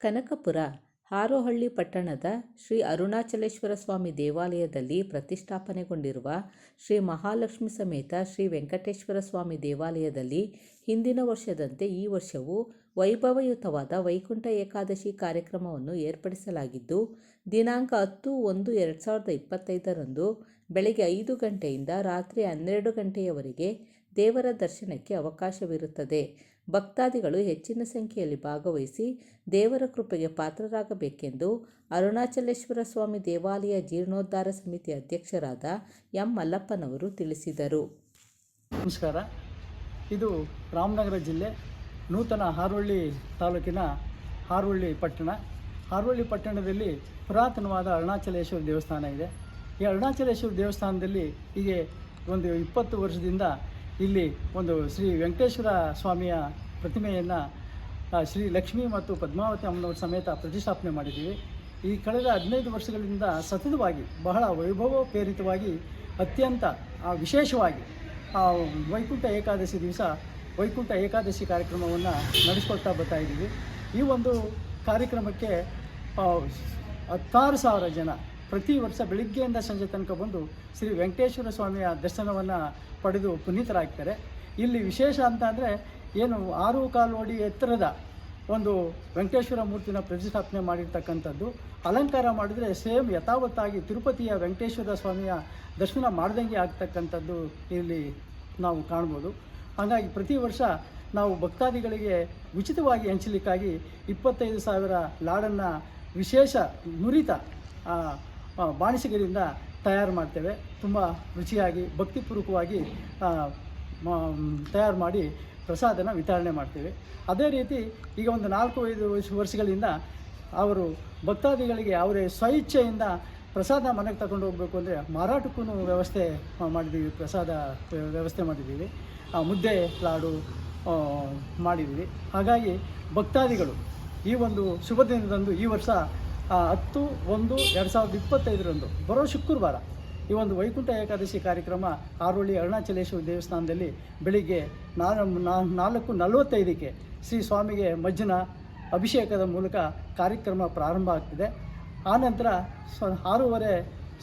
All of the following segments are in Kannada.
ಕನಕಪುರ, ಹಾರೋಹಳ್ಳಿ ಪಟ್ಟಣದ ಶ್ರೀ ಅರುಣಾಚಲೇಶ್ವರ ಸ್ವಾಮಿ ದೇವಾಲಯದಲ್ಲಿ ಪ್ರತಿಷ್ಠಾಪನೆಗೊಂಡಿರುವ ಶ್ರೀ ಮಹಾಲಕ್ಷ್ಮಿ ಸಮೇತ ಶ್ರೀ ವೆಂಕಟೇಶ್ವರ ಸ್ವಾಮಿ ದೇವಾಲಯದಲ್ಲಿ ಹಿಂದಿನ ವರ್ಷದಂತೆ ಈ ವರ್ಷವೂ ವೈಭವಯುತವಾದ ವೈಕುಂಠ ಏಕಾದಶಿ ಕಾರ್ಯಕ್ರಮವನ್ನು ಏರ್ಪಡಿಸಲಾಗಿದ್ದು, ದಿನಾಂಕ ಹತ್ತು ಒಂದು ಎರಡು ಸಾವಿರದ ಇಪ್ಪತ್ತೈದರಂದು ಬೆಳಗ್ಗೆ ಐದು ಗಂಟೆಯಿಂದ ರಾತ್ರಿ ಹನ್ನೆರಡು ಗಂಟೆಯವರೆಗೆ ದೇವರ ದರ್ಶನಕ್ಕೆ ಅವಕಾಶವಿರುತ್ತದೆ. ಭಕ್ತಾದಿಗಳು ಹೆಚ್ಚಿನ ಸಂಖ್ಯೆಯಲ್ಲಿ ಭಾಗವಹಿಸಿ ದೇವರ ಕೃಪೆಗೆ ಪಾತ್ರರಾಗಬೇಕೆಂದು ಅರುಣಾಚಲೇಶ್ವರ ಸ್ವಾಮಿ ದೇವಾಲಯ ಜೀರ್ಣೋದ್ಧಾರ ಸಮಿತಿ ಅಧ್ಯಕ್ಷರಾದ ಎಂ ಮಲ್ಲಪ್ಪನವರು ತಿಳಿಸಿದರು. ನಮಸ್ಕಾರ. ಇದು ರಾಮನಗರ ಜಿಲ್ಲೆ ನೂತನ ಹಾರೋಳ್ಳಿ ತಾಲೂಕಿನ ಹಾರೋಳ್ಳಿ ಪಟ್ಟಣ. ಹಾರೋಳ್ಳಿ ಪಟ್ಟಣದಲ್ಲಿ ಪುರಾತನವಾದ ಅರುಣಾಚಲೇಶ್ವರ ದೇವಸ್ಥಾನ ಇದೆ. ಈ ಅರುಣಾಚಲೇಶ್ವರ ದೇವಸ್ಥಾನದಲ್ಲಿ ಹೀಗೆ ಒಂದು ಇಪ್ಪತ್ತು ವರ್ಷದಿಂದ ಇಲ್ಲಿ ಒಂದು ಶ್ರೀ ವೆಂಕಟೇಶ್ವರ ಸ್ವಾಮಿಯ ಪ್ರತಿಮೆಯನ್ನು ಶ್ರೀ ಲಕ್ಷ್ಮಿ ಮತ್ತು ಪದ್ಮಾವತಿ ಅಮ್ಮನವ್ರ ಸಮೇತ ಪ್ರತಿಷ್ಠಾಪನೆ ಮಾಡಿದ್ದೀವಿ. ಈ ಕಳೆದ ಹದಿನೈದು ವರ್ಷಗಳಿಂದ ಸತತವಾಗಿ, ಬಹಳ ವೈಭವೋಪೇರಿತವಾಗಿ, ಅತ್ಯಂತ ವಿಶೇಷವಾಗಿ ವೈಕುಂಠ ಏಕಾದಶಿ ದಿವಸ ವೈಕುಂಠ ಏಕಾದಶಿ ಕಾರ್ಯಕ್ರಮವನ್ನು ನಡೆಸ್ಕೊಳ್ತಾ ಬರ್ತಾ ಇದ್ದೀವಿ. ಈ ಒಂದು ಕಾರ್ಯಕ್ರಮಕ್ಕೆ ಹತ್ತಾರು ಸಾವಿರ ಜನ ಪ್ರತಿ ವರ್ಷ ಬೆಳಿಗ್ಗೆಯಿಂದ ಸಂಜೆ ತನಕ ಬಂದು ಶ್ರೀ ವೆಂಕಟೇಶ್ವರ ಸ್ವಾಮಿಯ ದರ್ಶನವನ್ನು ಪಡೆದು ಪುನೀತರಾಗ್ತಾರೆ ಇಲ್ಲಿ ವಿಶೇಷ ಅಂತ ಅಂದರೆ ಏನು ಆರು ಕಾಲು ಅಡಿ ಎತ್ತರದ ಒಂದು ವೆಂಕಟೇಶ್ವರ ಮೂರ್ತಿನ ಪ್ರತಿಷ್ಠಾಪನೆ ಮಾಡಿರ್ತಕ್ಕಂಥದ್ದು. ಅಲಂಕಾರ ಮಾಡಿದರೆ ಸೇಮ್ ಯಥಾವತ್ತಾಗಿ ತಿರುಪತಿಯ ವೆಂಕಟೇಶ್ವರ ಸ್ವಾಮಿಯ ದರ್ಶನ ಮಾಡ್ದಂಗೆ ಆಗ್ತಕ್ಕಂಥದ್ದು ಇಲ್ಲಿ ನಾವು ಕಾಣ್ಬೋದು. ಹಾಗಾಗಿ ಪ್ರತಿ ವರ್ಷ ನಾವು ಭಕ್ತಾದಿಗಳಿಗೆ ಉಚಿತವಾಗಿ ಹಂಚಲಿಕ್ಕಾಗಿ ಇಪ್ಪತ್ತೈದು ಸಾವಿರ ಲಾಡನ್ನು ವಿಶೇಷ ನುರಿತ ಬಾಣಿಸಿಗರಿಂದ ತಯಾರು ಮಾಡ್ತೇವೆ. ತುಂಬ ರುಚಿಯಾಗಿ, ಭಕ್ತಿಪೂರ್ವಕವಾಗಿ ತಯಾರು ಮಾಡಿ ಪ್ರಸಾದನ ವಿತರಣೆ ಮಾಡ್ತೇವೆ. ಅದೇ ರೀತಿ ಈಗ ಒಂದು ನಾಲ್ಕು, ಐದು ವಯಸ್ಸು ವರ್ಷಗಳಿಂದ ಅವರು ಭಕ್ತಾದಿಗಳಿಗೆ ಅವರೇ ಸ್ವಇಚ್ಛೆಯಿಂದ ಪ್ರಸಾದ ಮನೆಗೆ ತಗೊಂಡು ಹೋಗಬೇಕು ಅಂದರೆ ಮಾರಾಟಕ್ಕೂ ವ್ಯವಸ್ಥೆ ಮಾಡಿದ್ದೀವಿ, ಪ್ರಸಾದ ವ್ಯವಸ್ಥೆ ಮಾಡಿದ್ದೀವಿ. ಮುದ್ದೆ, ಲಾಡು ಮಾಡಿದ್ದೀವಿ. ಹಾಗಾಗಿ ಭಕ್ತಾದಿಗಳು ಈ ಒಂದು ಶುಭ ದಿನದಂದು ಈ ವರ್ಷ ಹತ್ತು, ಒಂದು, ಎರಡು ಸಾವಿರದ ಇಪ್ಪತ್ತೈದರಂದು, ಬರೋ ಶುಕ್ರವಾರ ಈ ಒಂದು ವೈಕುಂಠ ಏಕಾದಶಿ ಕಾರ್ಯಕ್ರಮ ಆರೋಳಿ ಅರುಣಾಚಲೇಶ್ವರಿ ದೇವಸ್ಥಾನದಲ್ಲಿ ಬೆಳಿಗ್ಗೆ ನಾಲ್ಕು ನಲವತ್ತೈದಕ್ಕೆ ಶ್ರೀ ಸ್ವಾಮಿಗೆ ಮಜ್ಜನ ಅಭಿಷೇಕದ ಮೂಲಕ ಕಾರ್ಯಕ್ರಮ ಪ್ರಾರಂಭ ಆಗ್ತಿದೆ. ಆನಂತರ ಸ, ಆರೂವರೆ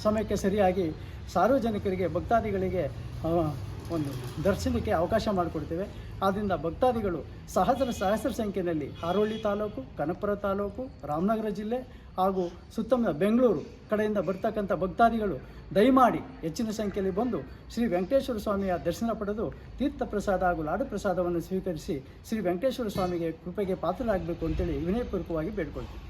ಸಮಯಕ್ಕೆ ಸರಿಯಾಗಿ ಸಾರ್ವಜನಿಕರಿಗೆ, ಭಕ್ತಾದಿಗಳಿಗೆ ಒಂದು ದರ್ಶನಕ್ಕೆ ಅವಕಾಶ ಮಾಡಿಕೊಡ್ತೇವೆ. ಆದ್ದರಿಂದ ಭಕ್ತಾದಿಗಳು ಸಹಸ್ರ ಸಹಸ್ರ ಸಂಖ್ಯೆಯಲ್ಲಿ ಹಾರೋಳ್ಳಿ ತಾಲೂಕು, ಕನಕಪುರ ತಾಲೂಕು, ರಾಮನಗರ ಜಿಲ್ಲೆ ಹಾಗೂ ಸುತ್ತಮುತ್ತ ಬೆಂಗಳೂರು ಕಡೆಯಿಂದ ಬರ್ತಕ್ಕಂಥ ಭಕ್ತಾದಿಗಳು ದಯಮಾಡಿ ಹೆಚ್ಚಿನ ಸಂಖ್ಯೆಯಲ್ಲಿ ಬಂದು ಶ್ರೀ ವೆಂಕಟೇಶ್ವರ ಸ್ವಾಮಿಯ ದರ್ಶನ ಪಡೆದು ತೀರ್ಥ ಪ್ರಸಾದ ಹಾಗೂ ಲಾಡು ಪ್ರಸಾದವನ್ನು ಸ್ವೀಕರಿಸಿ ಶ್ರೀ ವೆಂಕಟೇಶ್ವರ ಸ್ವಾಮಿಗೆ ಕೃಪೆಗೆ ಪಾತ್ರರಾಗಬೇಕು ಅಂತೇಳಿ ವಿನಯಪೂರ್ವಕವಾಗಿ ಬೇಡ್ಕೊಳ್ತೀವಿ